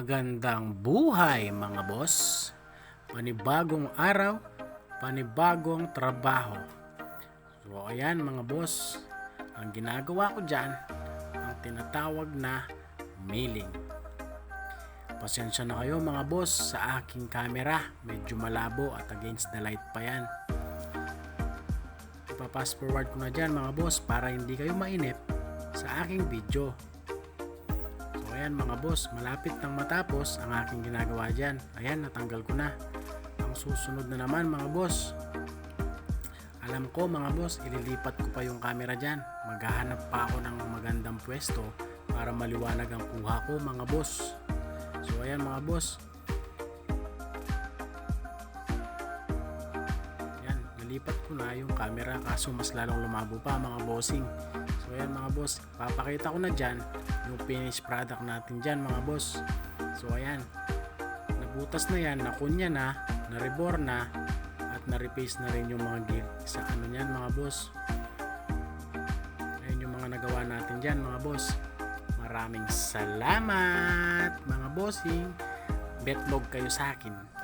Magandang buhay mga boss. Panibagong araw, panibagong trabaho. So ayan mga boss, ang ginagawa ko dyan, ang tinatawag na mailing. Pasensya na kayo mga boss sa aking camera, medyo malabo at against the light pa yan. Ipapass forward ko na dyan mga boss para hindi kayo mainip sa aking video. Ayan mga boss, malapit nang matapos ang aking ginagawa dyan. Ayan, natanggal ko na. Ang susunod na naman mga boss. Alam ko mga boss, ililipat ko pa yung camera dyan. Maghahanap pa ako ng magandang pwesto para maliwanag ang kuha ko mga boss. So ayan mga boss. Nalipat ko na yung camera kaso mas lalong lumabo pa mga bossing. So ayan mga boss, papakita ko na dyan yung finished product natin dyan mga boss. So ayan, nabutas na yan, nakunya na, na-rebore na, at na-repaste na rin yung mga gear sa ano niyan mga boss. Ayan yung mga nagawa natin dyan mga boss. Maraming salamat mga bossing. Betlog kayo sa akin.